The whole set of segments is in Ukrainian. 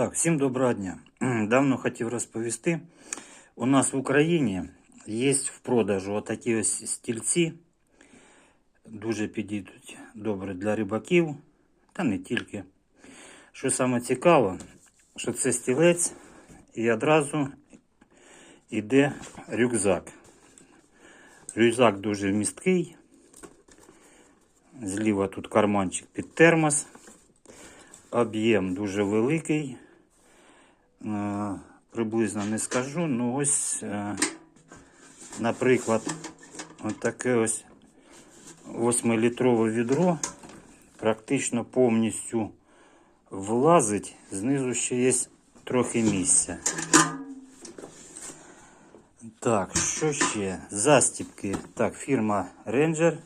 Так, всім доброго дня. Давно хотів розповісти. У нас в Україні є в продажу отакі ось стільці. Дуже підійдуть добре для рибаків, та не тільки. Що саме цікаво, що це стілець і одразу йде рюкзак. Рюкзак дуже вмісткий. Зліва тут карманчик під термос. Об'єм дуже великий. Е, Приблизно не скажу. Ну ось, е, наприклад, таке ось 8-літрове відро практично повністю влазить. Знизу ще є трохи місця. Так, що ще? Застіпки. Так, фірма Ranger.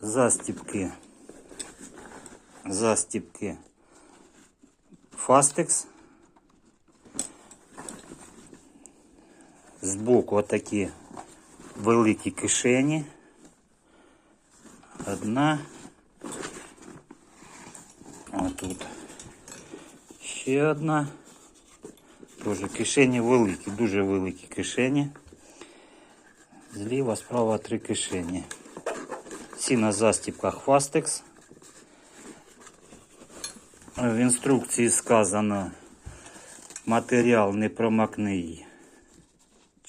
Застіпки. Застіпки Fastex. Збоку отакі великі кишені. Одна. Отут. Ще одна. Тоже кишені великі, дуже великі кишені. Зліва, справа три кишені. Всі на застіпках Fastex. В інструкції сказано матеріал непромокний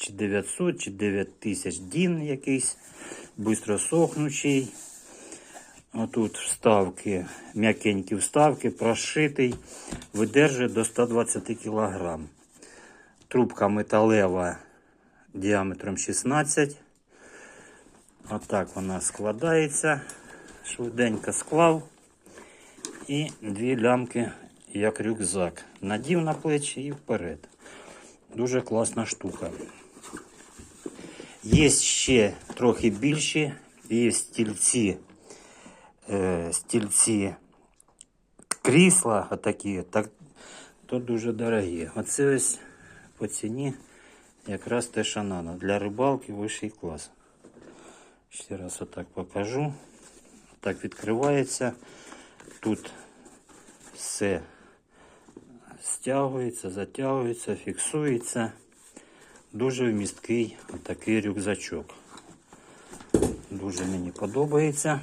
Чи 900, чи 9000 дін якийсь, бистро сохнучий. Отут вставки, м'якенькі вставки, прошитий, видержує до 120 кг. Трубка металева діаметром 16. Отак вона складається. Швиденько склав. І дві лямки, як рюкзак. Надів на плечі і вперед. Дуже класна штука. Є ще трохи більші, є стільці, е, стільці крісла, отакі, так, то дуже дорогі. Оце ось по ціні якраз те, що надо. Для рибалки вищий клас. Ще раз отак покажу. Так відкривається. Тут все стягується, затягується, фіксується. Дуже вмісткий такий рюкзачок. Дуже мені подобається.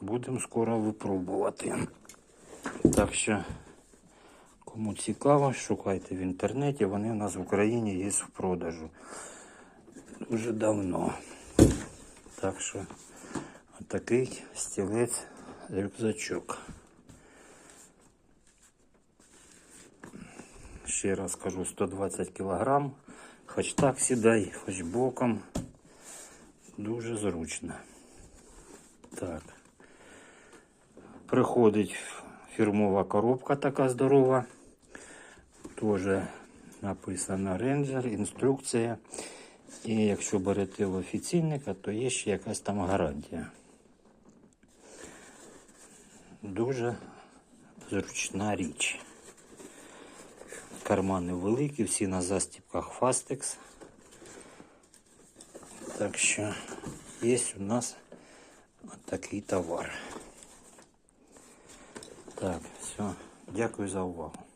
Будемо скоро випробувати. Так що, кому цікаво, шукайте в інтернеті. Вони у нас в Україні є в продажу. Дуже давно. Так що, отакий стілець рюкзачок. Ще раз кажу, 120 кг. Хоч так сідай, хоч боком. Дуже зручно. Так. Приходить фірмова коробка така здорова. Теж написано Ranger, інструкція. І якщо берете в офіційника, то є ще якась там гарантія. Дуже зручна річ. Кармани великі, всі на застіпках Fastex. Так що є у нас такий товар. Так, все. Дякую за увагу.